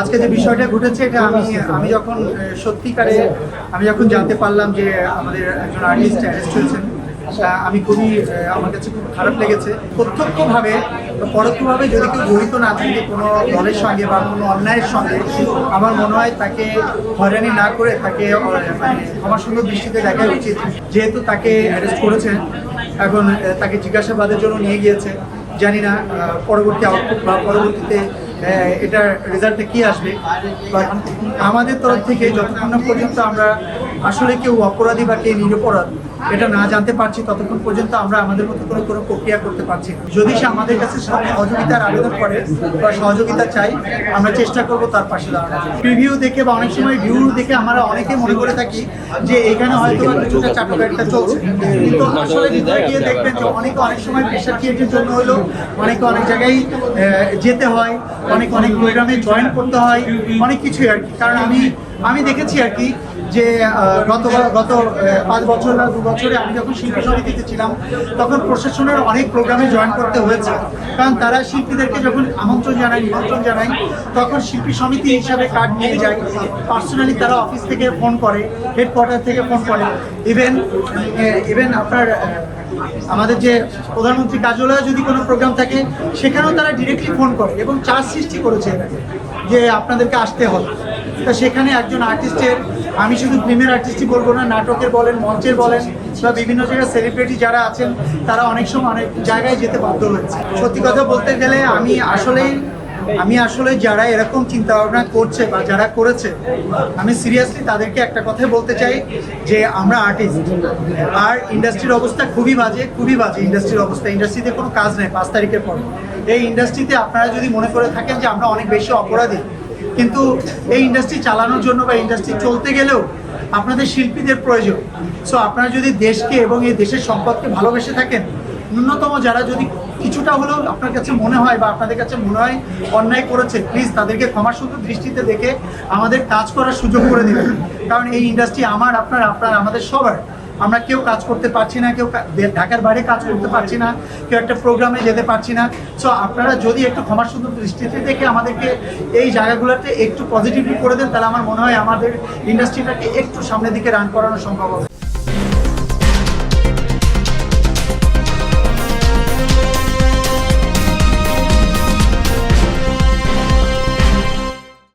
আজকে যে বিষয়টা ঘটেছে, এটা আমি আমি যখন সত্যিকারে আমি যখন জানতে পারলাম যে আমাদের একজন আর্টিস্ট অ্যারেস্ট হয়েছেন আমি খুবই আমার কাছে খুব খারাপ লেগেছে। প্রত্যক্ষভাবে পরোক্ষভাবে যদি কেউ জড়িত না থাকে কোনো দলের সঙ্গে বা কোনো অন্যায়ের সঙ্গে, আমার মনে হয় তাকে হয়রানি না করে তাকে মানে আমার সুন্দর দৃষ্টিতে দেখা উচিত। যেহেতু তাকে অ্যারেস্ট করেছেন, এখন তাকে জিজ্ঞাসাবাদের জন্য নিয়ে গিয়েছে। জানি না পরবর্তী আউটপুট বা পরবর্তীতে এটার রেজাল্টে কি আসবে? আমাদের তরফ থেকে যতক্ষণ পর্যন্ত আমরা আসলে কেউ অপরাধী বা কে নিরপরাধ, এটা না জানতে পারছি ততক্ষণ পর্যন্ত আমরা আমাদের মতো করে কোনো প্রক্রিয়া করতে পারছি না। যদি সে আমাদের কাছে সহযোগিতার আবেদন করে বা সহযোগিতা চাই, আমরা চেষ্টা করব তার পাশে দাঁড়ানো প্রিভিউ দেখে বা অনেক সময় ভিউ দেখে আমরা অনেকে মনে করে থাকি যে এখানে হয়তো কিছুটা চাটকারিতা চলছে। কিন্তু আসলে ভিতরে গিয়ে দেখবেন যে অনেকে অনেক সময় প্রেশার ক্রিয়েটের জন্য হলেও অনেকে অনেক জায়গায় যেতে হয়, অনেক অনেক প্রোগ্রামে জয়েন করতে হয়, অনেক কিছুই আর কি। কারণ আমি আমি দেখেছি আর কি যে গত গত পাঁচ বছর বা দু বছরে আমি যখন শিল্পী সমিতিতে ছিলাম, তখন প্রশাসনের অনেক প্রোগ্রামে জয়েন করতে হয়েছে। কারণ তারা শিল্পীদেরকে যখন আমন্ত্রণ জানায়, নিমন্ত্রণ জানায়, তখন শিল্পী সমিতি হিসাবে কার্ড নিয়ে যায়। পার্সোনালি তারা অফিস থেকে ফোন করে হেডকোয়ার্টার থেকে ফোন করে। ইভেন ইভেন আপনার আমাদের যে প্রধানমন্ত্রী কার্যালয়ে যদি কোনো প্রোগ্রাম থাকে, সেখানেও তারা ডিরেক্টলি ফোন করে এবং চার্জ সৃষ্টি করেছে যে আপনাদেরকে আসতে হবে। তা সেখানে একজন আর্টিস্টের আমি শুধু ফিল্মের আর্টিস্টই বলব না, নাটকের বলেন, মঞ্চের বলেন, বা বিভিন্ন জায়গায় সেলিব্রিটি যারা আছেন, তারা অনেক সময় অনেক জায়গায় যেতে বাধ্য হয়েছে সত্যি কথা বলতে গেলে আমি আসলেই, আমি আসলে যারা এরকম চিন্তা ভাবনা করছে বা যারা করেছে, আমি সিরিয়াসলি তাদেরকে একটা কথাই বলতে চাই যে আমরা আর্টিস্ট আর ইন্ডাস্ট্রির অবস্থা খুবই বাজে খুবই বাজে ইন্ডাস্ট্রির অবস্থা। ইন্ডাস্ট্রিতে কোনো কাজ নেই, পাঁচ তারিখের পর। এই ইন্ডাস্ট্রিতে আপনারা যদি মনে করে থাকেন যে আমরা অনেক বেশি অপরাধী কিন্তু এই ইন্ডাস্ট্রি চালানোর জন্য বা ইন্ডাস্ট্রি চলতে গেলেও আপনাদের শিল্পীদের প্রয়োজন। সো আপনারা যদি দেশকে এবং এই দেশের সম্পদকে ভালোবেসে থাকেন, ন্যূনতম যারা যদি কিছুটা হলেও আপনার কাছে মনে হয় বা আপনাদের কাছে মনে হয় অন্যায় করেছে প্লিজ তাদেরকে ক্ষমা সুন্দর দৃষ্টিতে দেখে আমাদের কাজ করার সুযোগ করে দেবেন। কারণ এই ইন্ডাস্ট্রি আমার, আপনার আপনার, আমাদের সবার। আমরা কেউ কাজ করতে পারছি না, কেউ ঢাকার বাইরে কাজ করতে পারছি না, কেউ একটা প্রোগ্রামে যেতে পারছি না। সো আপনারা যদি একটু ক্ষমা সুন্দর দৃষ্টিতে দেখে আমাদেরকে এই জায়গাগুলোতে একটু পজিটিভলি করে দেন, তাহলে আমার মনে হয় আমাদের ইন্ডাস্ট্রিটাকে একটু সামনের দিকে রান করানো সম্ভব হবে।